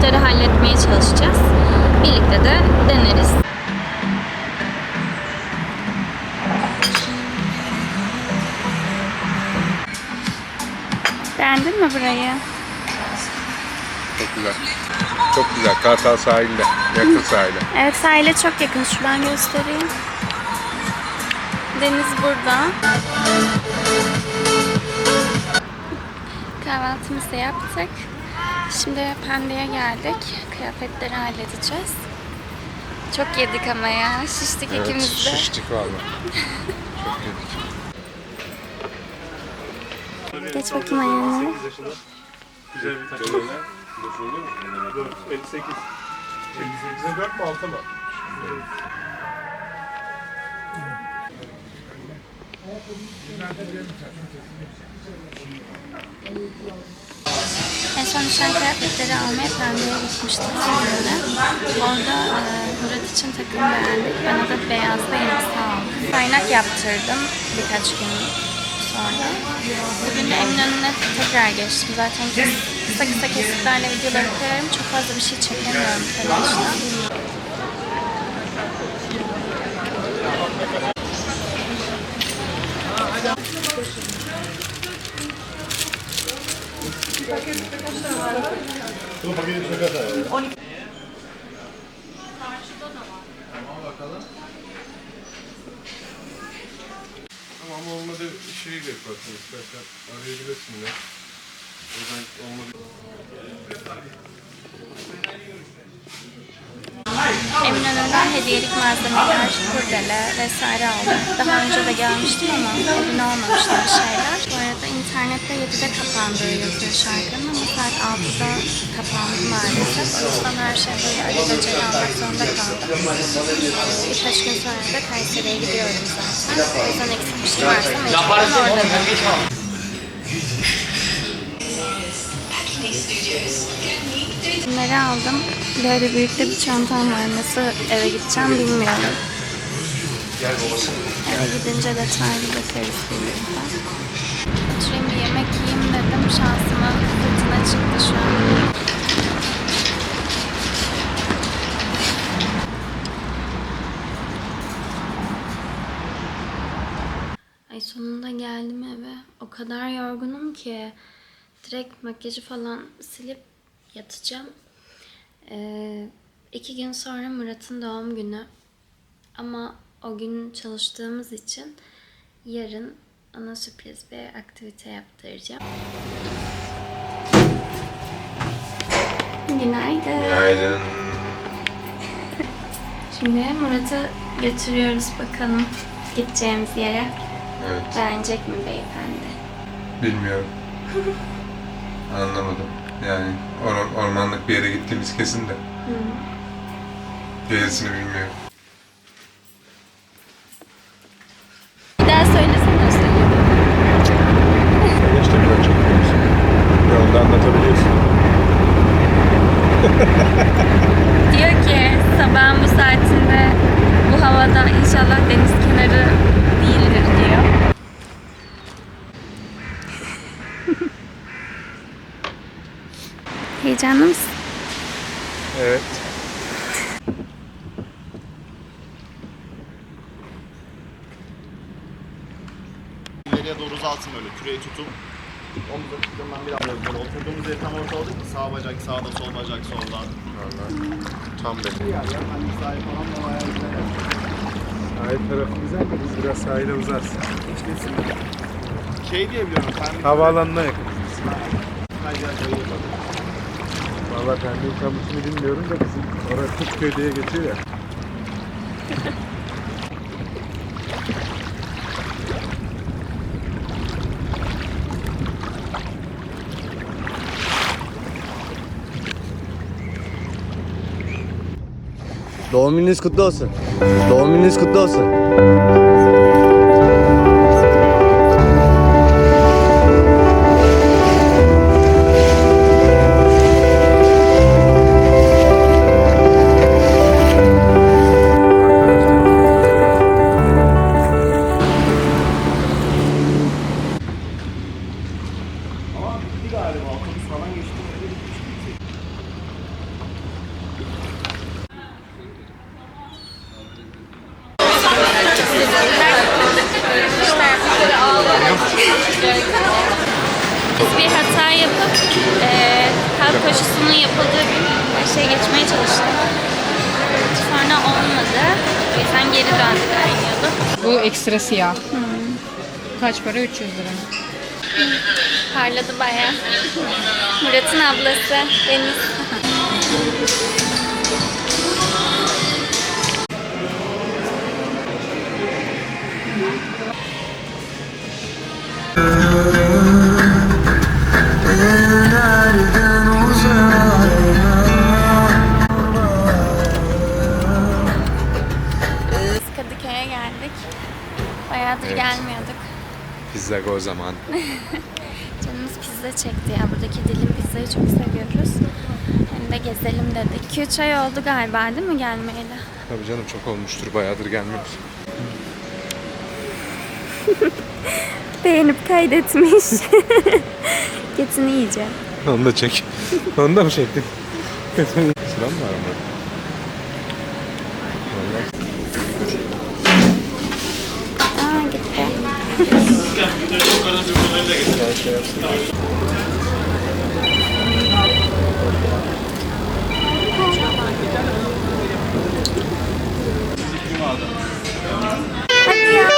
kıyafetleri halletmeye çalışacağız. Birlikte de deneriz. Beğendin mi burayı? Çok güzel. Çok güzel. Kartal sahilde. Yakın sahile. Evet sahile çok yakın. Şuradan göstereyim. Deniz burada. Kahvaltımızı yaptık. Şimdi Pendik'e geldik. Kıyafetleri halledeceğiz. Çok yedik ama ya. Şiştik Evet, ikimiz de. şiştik valla. Çok yedik. Geç bakayım ayağını. Güzel bir takım. 58. 58'e 4 mü 6 mı? En son nişan kıyafetleri almaya Pendik'e gitmiştik sizinle. Orada e, Murat için takım beğendik. Bana da beyazda elbise aldım. Kaynak yaptırdım birkaç gün sonra. Bugün de Eminönü'ne tekrar geçtim. Zaten kısa kısa kesitlerle videoları koyarım. Çok fazla bir şey çekemiyorum telaşla. Tamam olmadı şeyi de yaparsın istersen. Arayabilirsin de. Oradan olmadı. Eminönü'nden hediyelik malzemeler, kurdele vesaire aldım. Daha önce de gelmiştim ama o gün olmamıştı bir şeyler. Bu arada internette 7'de kapandığı yazıyor şarkının ama saat 6'da kapandı maalesef. O yüzden her şey böyle alelacele almak zorunda kaldım. Birkaç gün sonra da Kayseri'ye gidiyorum zaten. O yüzden eksik bir şey varsa mecburen orada da. Bunları aldım. Böyle büyük de bir çantam var. Nasıl eve gideceğim bilmiyorum. Eve gidince detaylı bakarız birlikte. Oturayım bir yemek yiyeyim dedim. Şansıma fırtına çıktı şu an. Ay sonunda geldim eve. O kadar yorgunum ki direkt makyajı falan silip yatacağım. Ee, iki gün sonra Murat'ın doğum günü. Ama o gün çalıştığımız için yarın ona sürpriz bir aktivite yaptıracağım. Günaydın. Günaydın. Şimdi Murat'ı götürüyoruz bakalım gideceğimiz yere. Evet. Beğenecek mi beyefendi? Bilmiyorum. Anlamadım. Yani or- ormanlık bir yere gittiğimiz kesin de. Gerisini bilmiyorum. Yolda anlatabiliyorsun. Diyor ki sabahın bu saatinde bu havada inşallah deniz kenarı değildir diyor. Heyecanlı mısın? Evet. İleriye doğru uzaltın böyle küreği tutup omuz açıklığından biraz böyle oturduğumuz yeri tam ortaladık mı? Sağ bacak sağda, sol bacak solda. Valla tam benim. Yani hani sahip falan da o ayağı güzel. Sahil tarafı güzel de biz biraz sahile uzarız. Hiç kesinlikle. Şey diye biliyorum. Pendik Havaalanına yakın. Yer bayılır. Valla Pendik'in kamusunu bilmiyorum da bizim orası Kutköy diye geçiyor ya. Doğum gününüz kutlu olsun. Doğum gününüz kutlu olsun. Siyah. Kaç para? 300 lira. Parladı bayağı. Murat'ın ablası Deniz. Pizza o zaman. Canımız pizza çekti ya. Buradaki dilim pizzayı çok seviyoruz. Hem de gezelim dedik. 2-3 ay oldu galiba değil mi gelmeyeli? Tabii canım çok olmuştur. Bayağıdır gelmiyoruz. Beğenip kaydetmiş. Getini yiyeceğim. Onu da çek. Onu da mı çektin? Sıram mı var mı? Gitti. Hadi ya.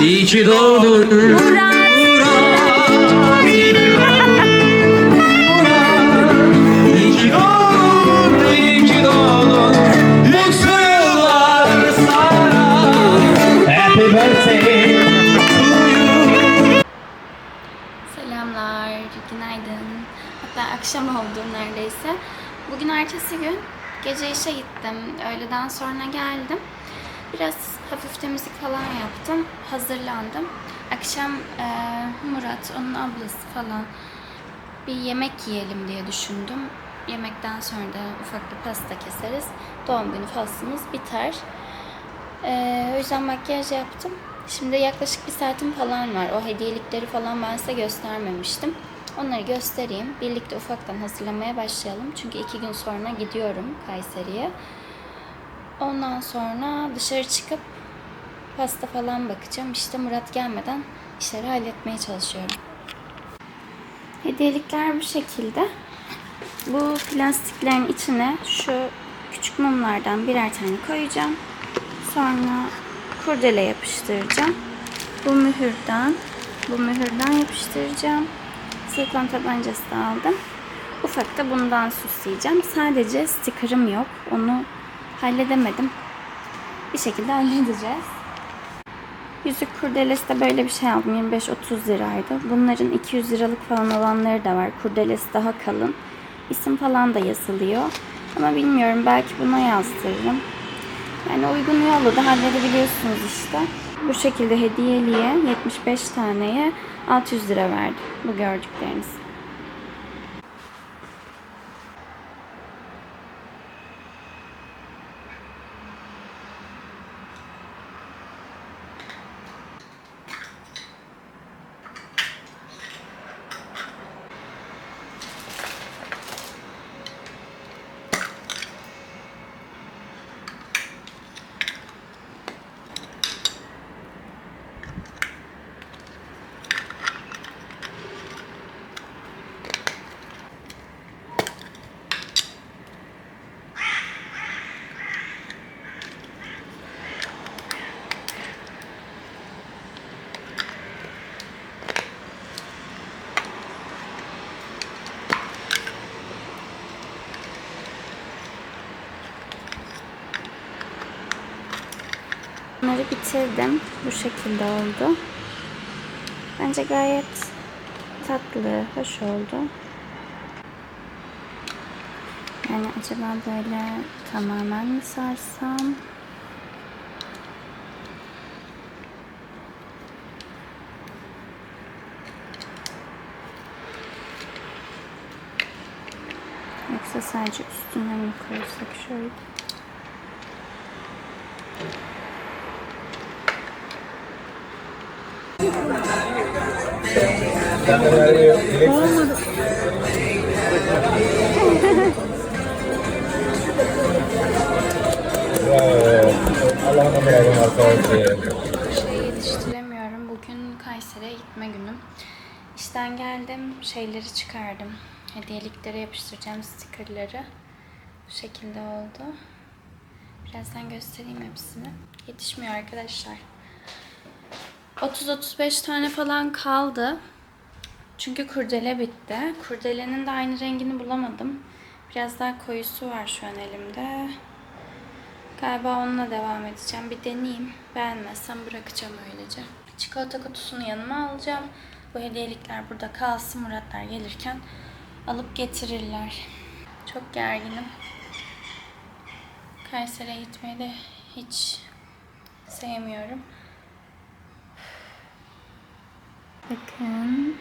İyi ki doğdun. İyi ki doğdun gece işe gittim. Öğleden sonra geldim. Biraz hafif temizlik falan yaptım. Hazırlandım. Akşam e, Murat, onun ablası falan bir yemek yiyelim diye düşündüm. Yemekten sonra da ufak bir pasta keseriz. Doğum günü faslımız biter. Ee, o yüzden makyaj yaptım. Şimdi yaklaşık bir saatim falan var. O hediyelikleri falan ben size göstermemiştim. Onları göstereyim. Birlikte ufaktan hazırlamaya başlayalım. Çünkü iki gün sonra gidiyorum Kayseri'ye. Ondan sonra dışarı çıkıp pasta falan bakacağım. İşte Murat gelmeden işleri halletmeye çalışıyorum. Hediyelikler bu şekilde. Bu plastiklerin içine şu küçük mumlardan birer tane koyacağım. Sonra kurdele yapıştıracağım. Bu mühürden, bu mühürden yapıştıracağım. Silikon tabancası da aldım. Ufak da bundan süsleyeceğim. Sadece sticker'ım yok. Onu halledemedim. Bir şekilde halledeceğiz. Yüzük kurdelesi de böyle bir şey aldım. 25-30 liraydı. Bunların 200 liralık falan olanları da var. Kurdelesi daha kalın. İsim falan da yazılıyor. Ama bilmiyorum belki buna yazdırırım. Yani uygun yolla da halledebiliyorsunuz işte. Bu şekilde hediyeliğe 75 taneye 600 lira verdim. Bu gördükleriniz. Bunları bitirdim. Bu şekilde oldu. Bence gayet tatlı, hoş oldu. Yani acaba böyle tamamen mi sarsam? Yoksa sadece üstüne mi koysak şöyle? Şey yetiştiremiyorum. Bugün Kayseri'ye gitme günüm. İşten geldim, şeyleri çıkardım. Hediyelikleri yapıştıracağım stickerları. Bu şekilde oldu. Birazdan göstereyim hepsini. Yetişmiyor arkadaşlar. 30-35 tane falan kaldı. Çünkü kurdele bitti. Kurdelenin de aynı rengini bulamadım. Biraz daha koyusu var şu an elimde. Galiba onunla devam edeceğim. Bir deneyeyim. Beğenmezsem bırakacağım öylece. Çikolata kutusunu yanıma alacağım. Bu hediyelikler burada kalsın. Muratlar gelirken alıp getirirler. Çok gerginim. Kayseri'ye gitmeyi de hiç sevmiyorum. Bakın.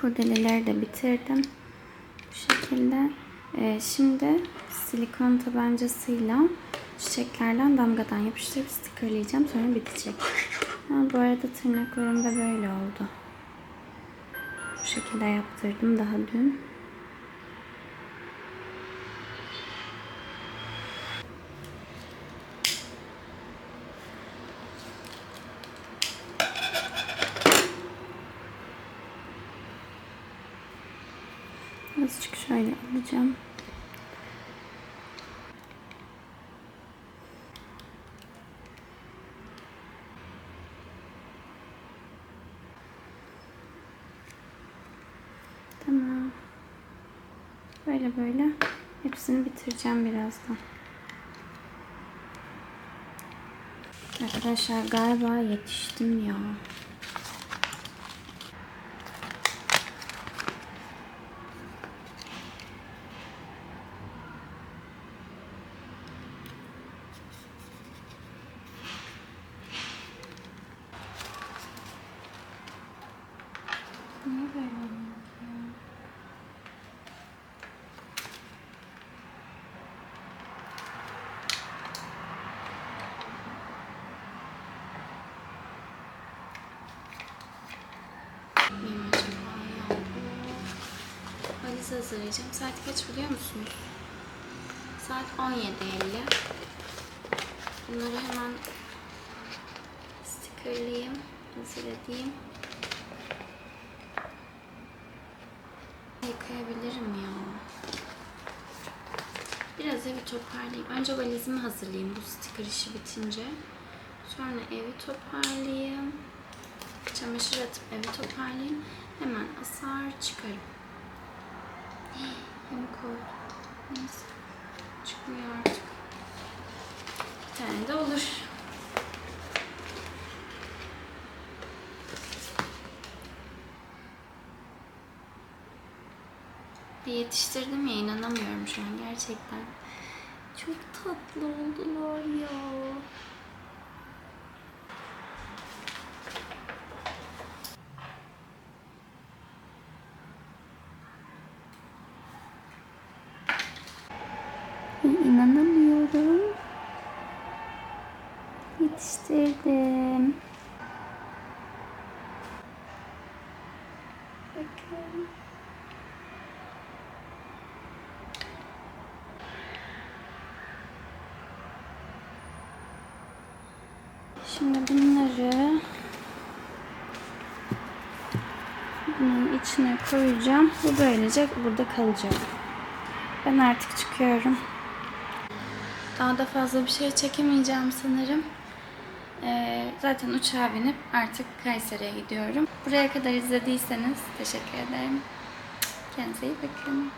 Kurdeleleri de bitirdim. Bu şekilde. Ee, şimdi silikon tabancasıyla çiçeklerden damgadan yapıştırıp stikerleyeceğim. Sonra bitecek. Ha, bu arada tırnaklarım da böyle oldu. Bu şekilde yaptırdım daha dün. Azıcık şöyle alacağım. Tamam. Böyle böyle hepsini bitireceğim birazdan. Arkadaşlar galiba yetiştim ya. Niye böyle oldu ya? Benim acaba ya valiz hazırlayacağım. Saat kaç biliyor musunuz? Saat 17.50. Bunları hemen stikerleyeyim, hazır edeyim. Yıkayabilirim ya. Biraz evi toparlayayım. Önce valizimi hazırlayayım bu sticker işi bitince. Sonra evi toparlayayım. Çamaşır atıp evi toparlayayım. Hemen asar çıkarım. Hem koydum. Neyse. Çıkmıyor artık. Bir tane de olur. Yetiştirdim ya inanamıyorum şu an gerçekten. Çok tatlı oldular ya. Ay, inanamıyorum. Yetiştirdim. Bakın. Şimdi bunları bunun içine koyacağım. Bu böylece burada kalacak. Ben artık çıkıyorum. Daha da fazla bir şey çekemeyeceğim sanırım. Ee, zaten uçağa binip artık Kayseri'ye gidiyorum. Buraya kadar izlediyseniz teşekkür ederim. Kendinize iyi bakın.